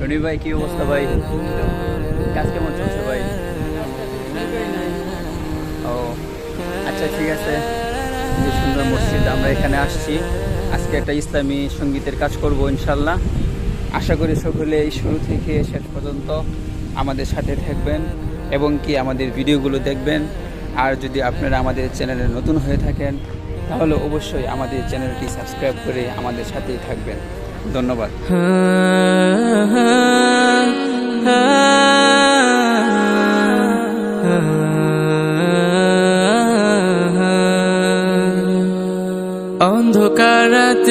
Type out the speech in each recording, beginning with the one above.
রনি ভাই কি অবস্থা ভাই এখানে আসছি। আজকে একটা ইসলামী সঙ্গীতের কাজ করব, ইনশাল্লাহ। আশা করি সকলে এই শুরু থেকে শেষ পর্যন্ত আমাদের সাথে থাকবেন এবং কি আমাদের ভিডিওগুলো দেখবেন। আর যদি আপনারা আমাদের চ্যানেলে নতুন হয়ে থাকেন, তাহলে অবশ্যই আমাদের চ্যানেলটি সাবস্ক্রাইব করে আমাদের সাথেই থাকবেন। ধন্যবাদ।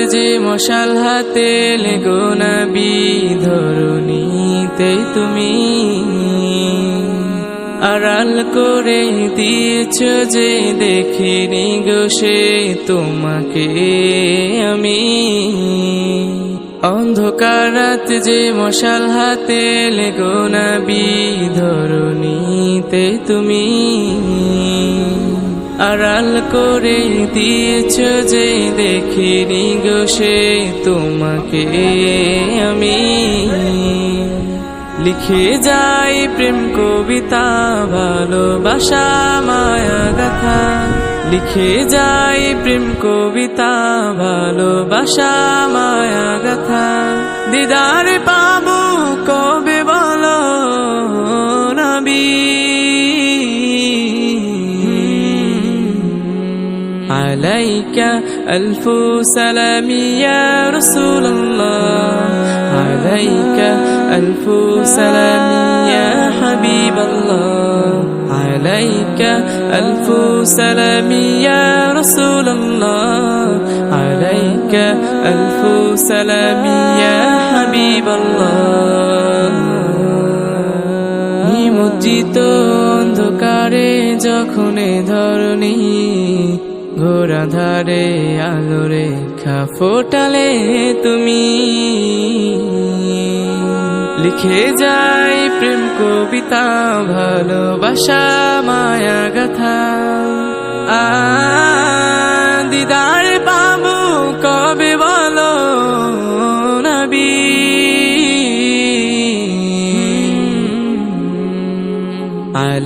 যে মশাল হাতে লেগো না বিধরণীতে তুমি। আড়াল করে দিয়েছ যে দেখিনি গো সে তোমাকে আমি। অন্ধকার যে মশাল হাতে লেগো না বিধরণীতে তুমি। আড়াল করে দিয়েছ যে দেখিনি গো সে তোমাকে আমি। লিখে যাই প্রেম কবিতা, ভালোবাসা, মায়া গাথা। লিখে যাই প্রেম কবিতা, ভালোবাসা, মায়া গাথা। দিদারে পাবো কবে বলো নবী? عليك ألف سلام يا رسول الله عليك ألف سلام يا حبيب الله عليك ألف سلام يا رسول الله عليك ألف سلام يا حبيب الله নিমজ্জিত অন্ধকারে যখন এ ধরণী ঘোরা ধারে আলোরে খা ফোটালে তুমি। লিখে যাই প্রেম কবিতা, ভালোবাসা, মায়া, গাথা। আ, দিদার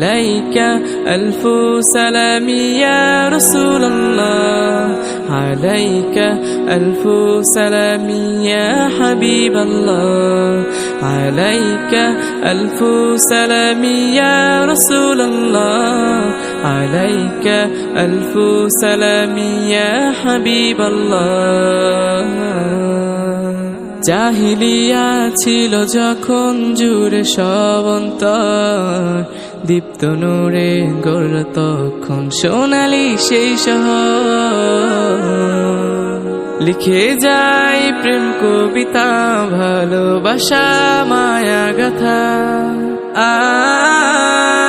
عليك ألف سلام يا رسول الله. عليك ألف سلام يا حبيب الله. عليك ألف سلام يا رسول الله. عليك ألف سلام يا حبيب الله. জাহিলিয়া ছিল যখন জুড়ে সবন্তর দীপ্ত নূরে গড় তখন সোনালি সেই শহর। লিখে যাই প্রেম কবিতা, ভালোবাসা, মায়া, গাথা। আ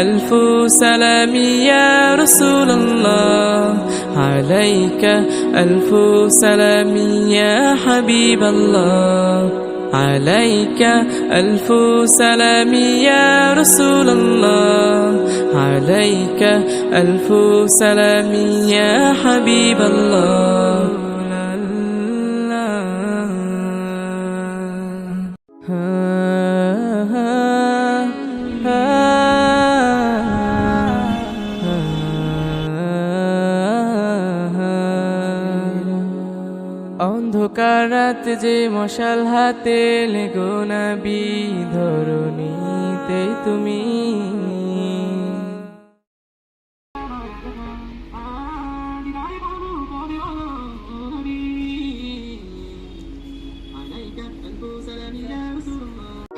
ألف سلام يا رسول الله. عليك ألف سلام يا حبيب الله. عليك ألف سلام يا رسول الله. عليك ألف سلام يا حبيب الله. রাত যে মশাল হাতে লেগো না বিধরণীতে তুমি।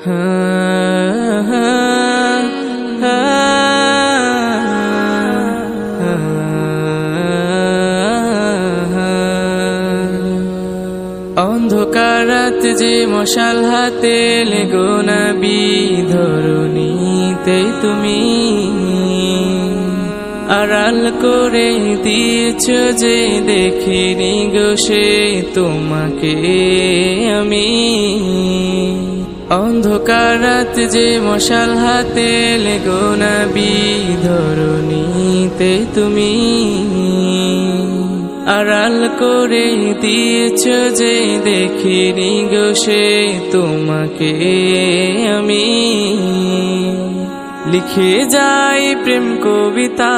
অন্ধকার মশাল হাতে লেগো নবী ধরুনিতে তুমি। আড়াল করে দিয়েছ যে দেখিনি গো সে তোমাকে আমি। অন্ধকার যে মশাল হাতে লেগো নবী ধরুনিতে তুমি। আড়াল করে দিয়েছ যে দেখিনি গো সে তোমাকে আমি। লিখে যাই প্রেম কবিতা,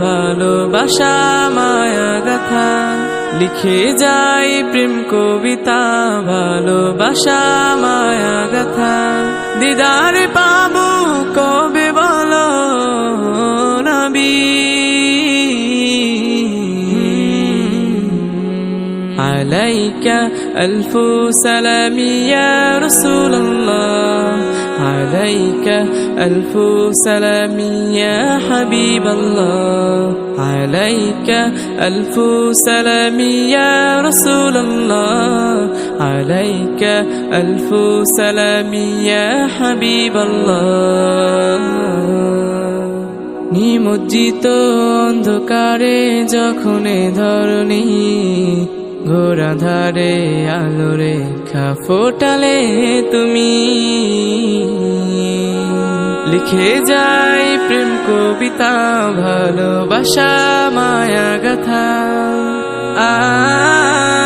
ভালোবাসা, মায়া গাথা। লিখে যাই প্রেম কবিতা, ভালোবাসা, মায়া গাথা। দিদার পাবো কবে عليك ألف سلام يا رسول الله عليك ألف سلام يا حبيب الله عليك ألف سلام يا رسول الله عليك ألف سلام يا حبيب الله নিমজ্জিত অন্ধকারে যখন এ ধরণী ঘোরা ধারে আলোরে খা ফোটালে তুমি। লিখে যাই প্রেম কবিতা ভালোবাসা মায়া গাথা। আ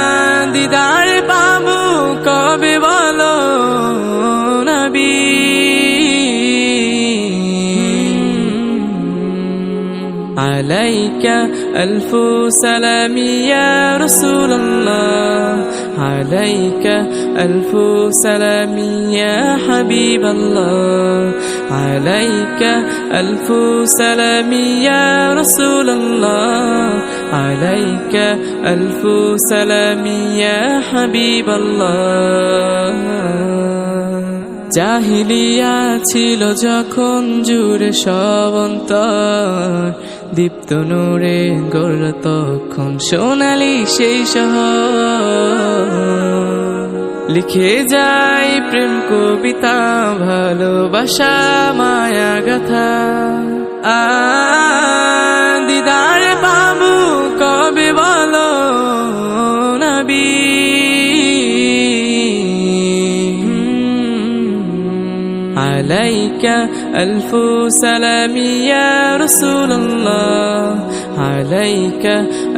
ألف سلام يا رسول الله عليك ألف سلام يا حبيب الله عليك ألف سلام يا رسول الله عليك ألف سلام يا حبيب الله জাহিলিয়া ছিল যখন জুড়ে সবন্তর দীপ্ত নূরে গড়ল তখন সোনালি সেই শহর। লিখে যাই প্রেম কবিতা, ভালোবাসা, মায়া, গাথা। আ ألف سلام يا رسول الله عليك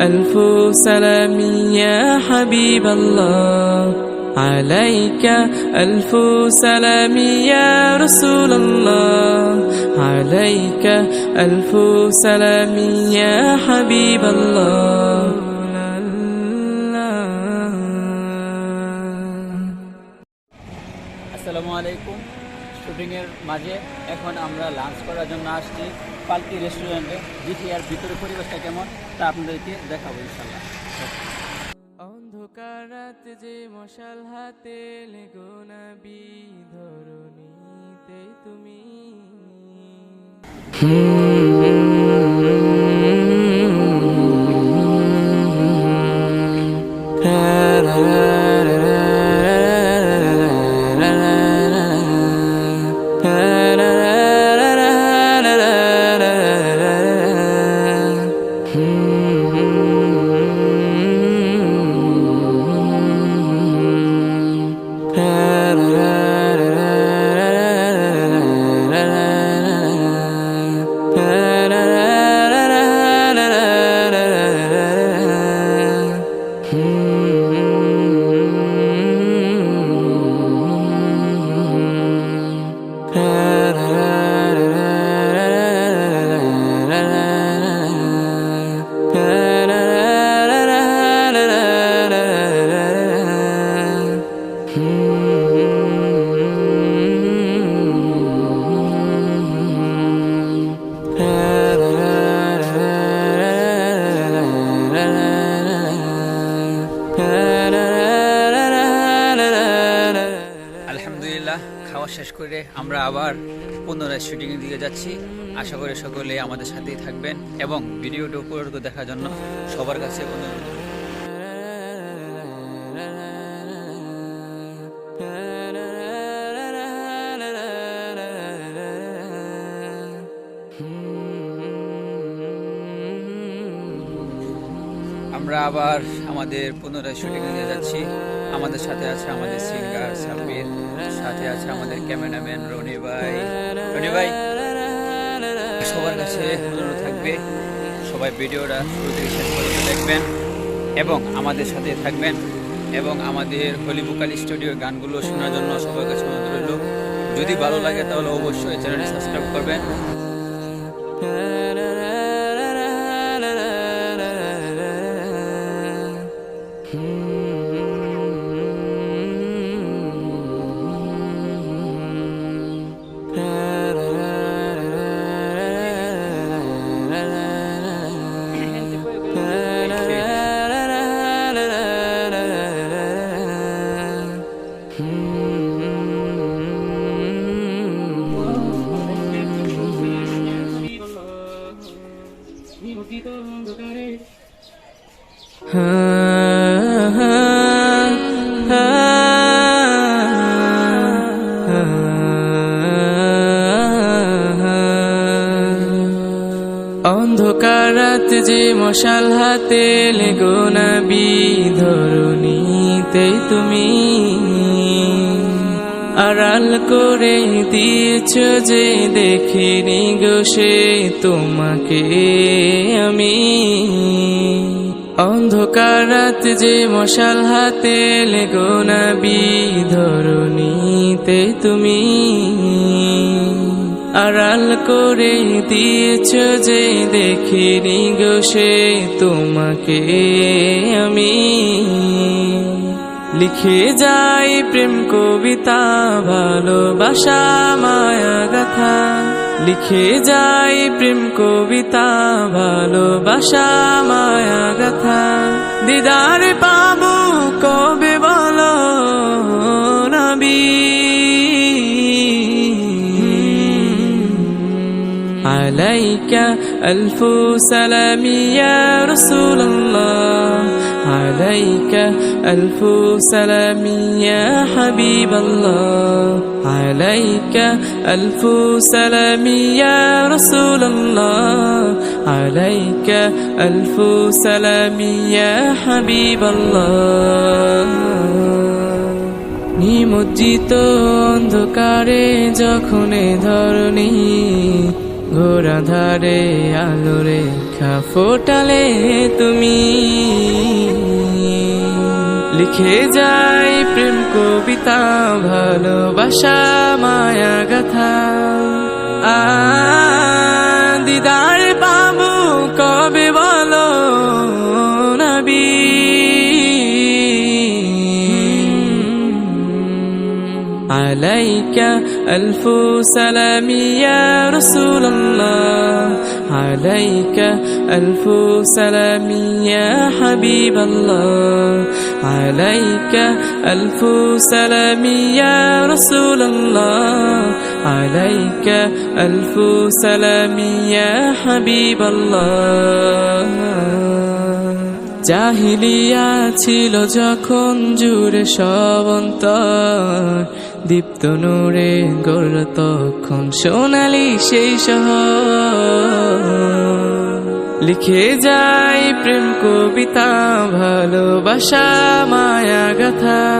ألف سلام يا حبيب الله عليك ألف سلام يا رسول الله عليك ألف سلام يا حبيب الله আসসালামু আলাইকুম শুটিংয়ের মাঝে এখন আমরা লাঞ্চ করার জন্য আসছি পালকি রেস্টুরেন্টে জিটিআর ভিতরে পরিবেশটা কেমন তা আপনাদেরকে দেখাবো ইনশাল্লাহ অন্ধকার রাত যে মশাল হাতে লেগোনাবি নবী ধরণীতে তুমি। আলহামদুলিল্লাহ, খাওয়া শেষ করে আমরা আবার পুনরায় শুটিংয়ের দিকে যাচ্ছি। আশা করি সকলে আমাদের সাথেই থাকবেন এবং ভিডিওটা উপরে দেখার জন্য সবার কাছে অনুরোধ। আমরা আবার আমাদের পুনরায় শুটিং নিয়ে যাচ্ছি। আমাদের সাথে আছে আমাদের সিঙ্গার সাব্বির, সাথে আছে আমাদের ক্যামেরাম্যান রনি ভাই। রনি ভাই, সবার কাছে অনুরোধ থাকবে, সবাই ভিডিওটা শুরু থেকে শেষ পর্যন্ত দেখবেন এবং আমাদের সাথে থাকবেন এবং আমাদের হলিবুকালি স্টুডিওর গানগুলো শোনার জন্য সবার কাছে অনুরোধ রইল। যদি ভালো লাগে তাহলে অবশ্যই চ্যানেলটি সাবস্ক্রাইব করবেন। অন্ধকার যে মশাল হাতে লেগো না বিধরণীতে তুমি। আড়াল করে দিয়েছ যে দেখিনি গো সে তোমাকে আমি। অন্ধকার রাত যে মশাল হাতে লেগো না বিধরণীতে তুমি। আড়াল করে দিয়েছ যে দেখিনি গো সে তোমাকে আমি। লিখে যাই প্রেম কবিতা, ভালোবাসা, মায়া, গাথা। লিখে যাই প্রেম কবিতা ভালোবাসা মায়া গাথা দিদার পাবো কবে বলো নবী عليك ألف سلام يا رسول الله عليك ألف سلام يا حبيب الله عليك ألف سلام يا رسول الله عليك ألف سلام يا حبيب الله নিমজ্জিত অন্ধকারে যখন এ ধরণী ঘোরা ধারে আলোরে খা ফোটালে তুমি লিখে যাই প্রেম কবিতা ভালোবাসা মায়া গাথা আ দিদার পাবো কবে বলো নবী عليك ألف سلام يا رسول الله عليك ألف سلام يا حبيب الله عليك ألف سلام يا رسول الله عليك ألف سلام يا حبيب الله জাহিলিয়া ছিল যখন জুড়ে সবন্তর দীপ্ত নূরে গড়ল তখন সোনালি সেই সহ লিখে যাই প্রেম কবিতা ভালোবাসা মায়া গাথা।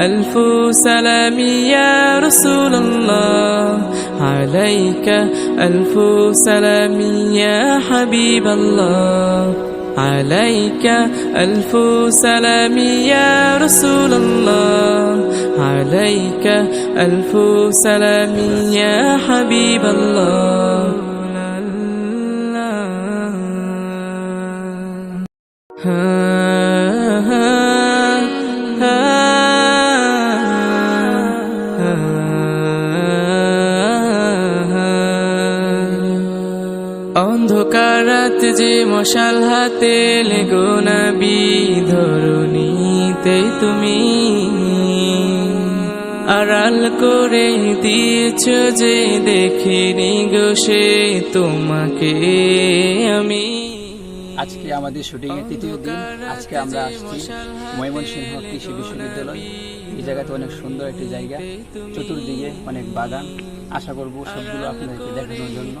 ألف سلام يا رسول الله. عليك ألف سلام يا حبيب الله. عليك ألف سلام يا رسول الله. عليك ألف سلام يا حبيب الله. মশাল হাতে লেগো না বিধরণীতে তুমি। আড়াল করে দিয়েছ যে দেখিনি গো সে তোমাকে আমি। আজকে আমাদের শুটিং এর তৃতীয় দিন। আজকে আমরা আসছি ময়মনসিংহ কৃষি বিশ্ববিদ্যালয়। এই জায়গাতে অনেক সুন্দর একটি জায়গা। চতুর্দিকে অনেক বাগান। আশা করব সবগুলো আপনাদেরকে দেখানোর জন্য।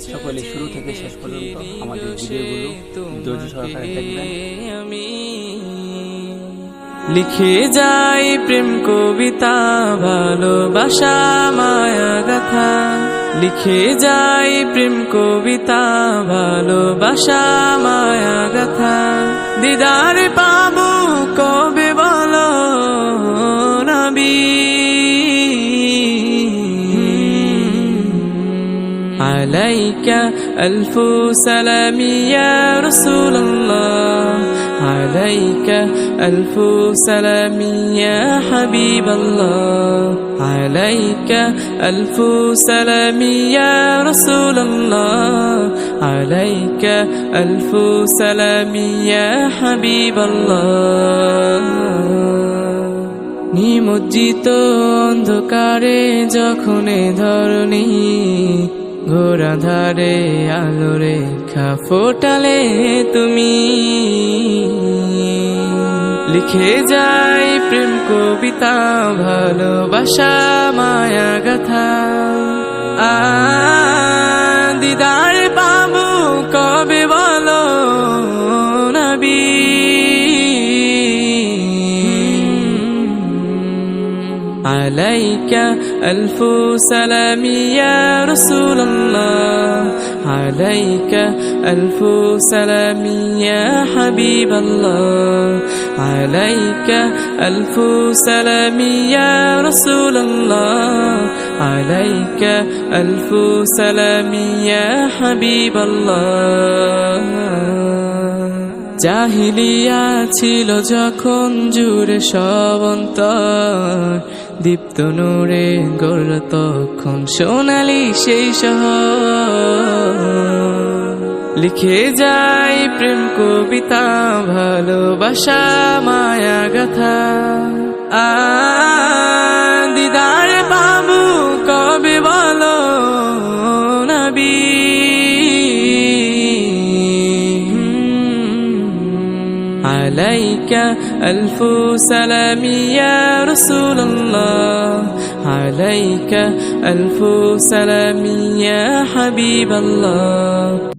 সকলে শুরু থেকে শেষ পর্যন্ত আমাদের ভিডিওগুলো ধৈর্য সহকারে দেখবেন। আমি? লিখে যাই প্রেম কবিতা ভালোবাসা মায়া গাথা। লিখে যাই প্রেম কবিতা ভালোবাসা মায়া গাথা। দিদার পাবো عليك ألف سلام يا رسول الله عليك ألف سلام يا حبيب الله عليك ألف سلام يا رسول الله عليك ألف سلام يا حبيب الله নিমজ্জিত অন্ধকারে যখন এ ধরণী ঘোরাধারে আলো রেখা ফোটালে তুমি। লিখে যাই প্রেম কবিতা, ভালোবাসা, মায়া গাথা। আ, দিদার عليك ألف سلام يا رسول الله عليك ألف سلام يا حبيب الله عليك ألف سلام يا رسول الله عليك ألف سلام يا حبيب الله জাহিলিয়া ছিল যখন জুড়ে সবন্তর দীপ্ত নূরে গড়ল তখন সোনালি সেই সহ লিখে যাই প্রেম, কবিতা, ভালোবাসা, মায়া, গাথা। আ, দিদার ألف سلام يا رسول الله. عليك ألف سلام يا حبيب الله.